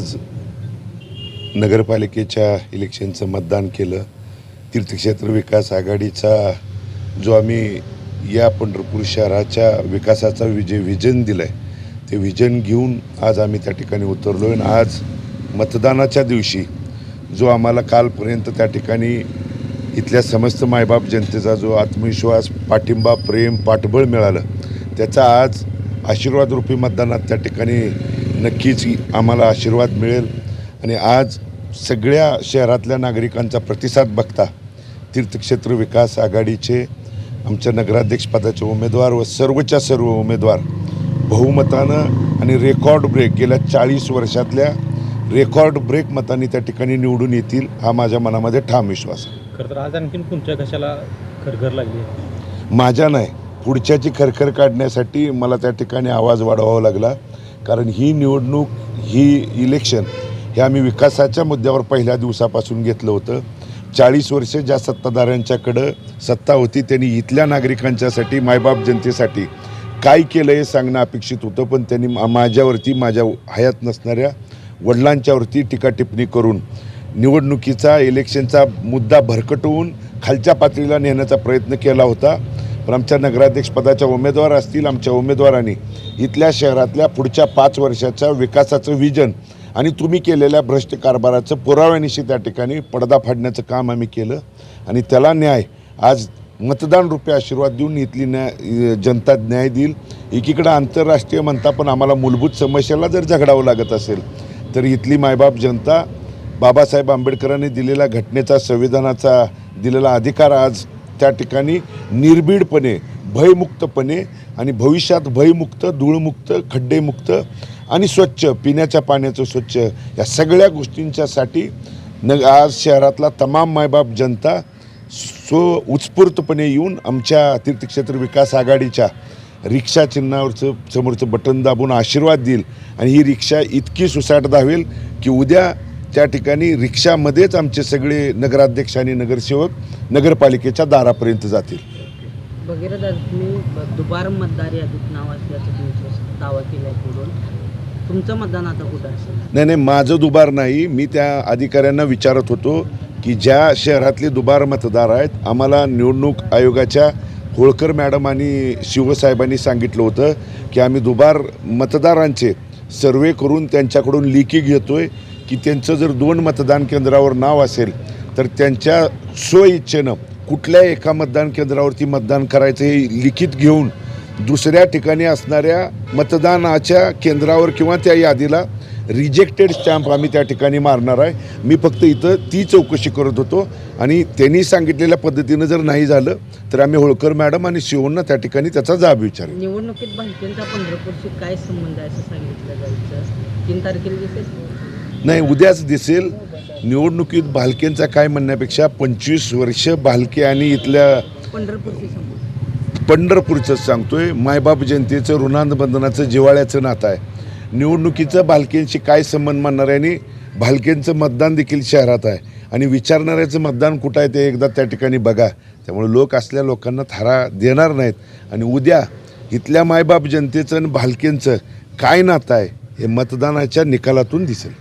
आज नगरपालिकेच्या इलेक्शनचं मतदान केलं. तीर्थक्षेत्र विकास आघाडीचा जो आम्ही या पंढरपूर शहराच्या विकासाचा विजय विजन दिलं आहे ते विजन घेऊन आज आम्ही त्या ठिकाणी उतरलो आहे आणि आज मतदानाच्या दिवशी जो आम्हाला कालपर्यंत त्या ठिकाणी इथल्या समस्त मायबाप जनतेचा जो आत्मविश्वास पाठिंबा प्रेम पाठबळ मिळालं त्याचा आज आशीर्वादरूपी मतदानात त्या ठिकाणी नक्कीच आम्हाला आशीर्वाद मिळेल. आणि आज सगळ्या शहरातल्या नागरिकांचा प्रतिसाद बघता तीर्थक्षेत्र विकास आघाडीचे आमच्या नगराध्यक्षपदाचे उमेदवार व सर्वच्या सर्व उमेदवार बहुमतानं आणि रेकॉर्ड ब्रेक गेल्या चाळीस वर्षातल्या रेकॉर्ड ब्रेक मतांनी त्या ठिकाणी निवडून येतील हा माझ्या मनामध्ये ठाम विश्वास आहे. खरं तर आज आणखीन तुमच्या कशाला खरखर लागली? माझ्या नाही पुढच्याची खरखर काढण्यासाठी मला त्या ठिकाणी आवाज वाढवावा लागला. कारण ही निवडणूक ही इलेक्शन हे आम्ही विकासाच्या मुद्द्यावर पहिल्या दिवसापासून घेतलं होतं. चाळीस वर्ष ज्या सत्ताधाऱ्यांच्याकडं सत्ता होती त्यांनी इथल्या नागरिकांच्यासाठी मायबाप जनतेसाठी काय केलं हे सांगणं अपेक्षित होतं. पण त्यांनी माझ्यावरती माझ्या हयात नसणाऱ्या वडिलांच्यावरती टीका टिप्पणी करून निवडणुकीचा इलेक्शनचा मुद्दा भरकटवून खालच्या पातळीला नेण्याचा प्रयत्न केला होता. पण आमच्या नगराध्यक्षपदाच्या उमेदवार असतील आमच्या उमेदवारांनी. इथल्या शहरातल्या पुढच्या पाच वर्षाच्या विकासाचं विजन आणि तुम्ही केलेल्या भ्रष्ट कारभाराचं पुराव्यानिशी त्या ठिकाणी पडदा फाडण्याचं काम आम्ही केलं. आणि त्याला न्याय आज मतदान रुपये आशीर्वाद देऊन इथली न्याय जनता न्याय देईल. एकीकडं आंतरराष्ट्रीय म्हणता पण आम्हाला मूलभूत समस्येला जर झगडावं लागत असेल तर इथली मायबाप जनता बाबासाहेब आंबेडकरांनी दिलेल्या घटनेचा संविधानाचा दिलेला अधिकार आज त्या ठिकाणी निर्भीडपणे भयमुक्तपणे आणि भविष्यात भयमुक्त धूळमुक्त खड्डेमुक्त आणि स्वच्छ पिण्याच्या पाण्याचं स्वच्छ या सगळ्या गोष्टींच्यासाठी न आज शहरातला तमाम मायबाप जनता सो उत्स्फूर्तपणे येऊन आमच्या तीर्थक्षेत्र विकास आघाडीच्या रिक्षा चिन्हावरचं समोरचं बटन दाबून आशीर्वाद देईल. आणि ही रिक्षा इतकी सुसाट धावेल की उद्या त्या ठिकाणी रिक्षामध्येच आमचे सगळे नगराध्यक्ष आणि नगरसेवक नगरपालिकेच्या दारापर्यंत जातील. भगीरथ दादा, तुम्ही ब- दुबार मतदार यादीत नाव असल्याचं तुमचं दावा केला आहे पुढून. तुमचं मतदान आता कुठं असेल? नाही नाही माझं दुबार नाही. मी त्या अधिकाऱ्यांना विचारत होतो की ज्या शहरातले दुबार मतदार आहेत आम्हाला निवडणूक आयोगाच्या होळकर मॅडम आणि शिवसाहेबांनी सांगितलं होतं की आम्ही दुबार मतदारांचे सर्वे करून त्यांच्याकडून लिखी घेतोय. की त्यांचं जर दोन मतदान केंद्रावर नाव असेल तर त्यांच्या स्वइच्छेनं कुठल्या एका मतदान केंद्रावरती मतदान करायचं हे लिखित घेऊन दुसऱ्या ठिकाणी असणाऱ्या मतदानाच्या केंद्रावर किंवा त्या यादीला रिजेक्टेड स्टॅम्प आम्ही त्या ठिकाणी मारणार आहे. मी फक्त इथं ती चौकशी करत होतो आणि त्यांनी सांगितलेल्या पद्धतीनं जर नाही झालं तर आम्ही होळकर मॅडम आणि शिवण्णा त्या ठिकाणी त्याचा जाब विचार निवडणुकीत काय संबंध आहे असं सांगितलं जायचं? तीन तारखेला नाही उद्याच दिसेल. निवडणुकीत भालकेंचा काय म्हणण्यापेक्षा पंचवीस वर्ष भालके आणि इथल्या पंढरपूरचं सांगतोय. मायबाप जनतेचं ऋणानुबंधनाचं जिवाळ्याचं नातं आहे. निवडणुकीचं भालकेंशी काय संबंध मानणार आहे आणि भालकेंचं मतदान देखील शहरात आहे. आणि विचारणाऱ्याचं मतदान कुठं आहे ते एकदा त्या ठिकाणी बघा. त्यामुळे लोक असल्या लोकांना थारा देणार नाहीत. आणि उद्या इथल्या मायबाप जनतेचं आणि भालकेंचं काय नातं आहे हे मतदानाच्या निकालातून दिसेल.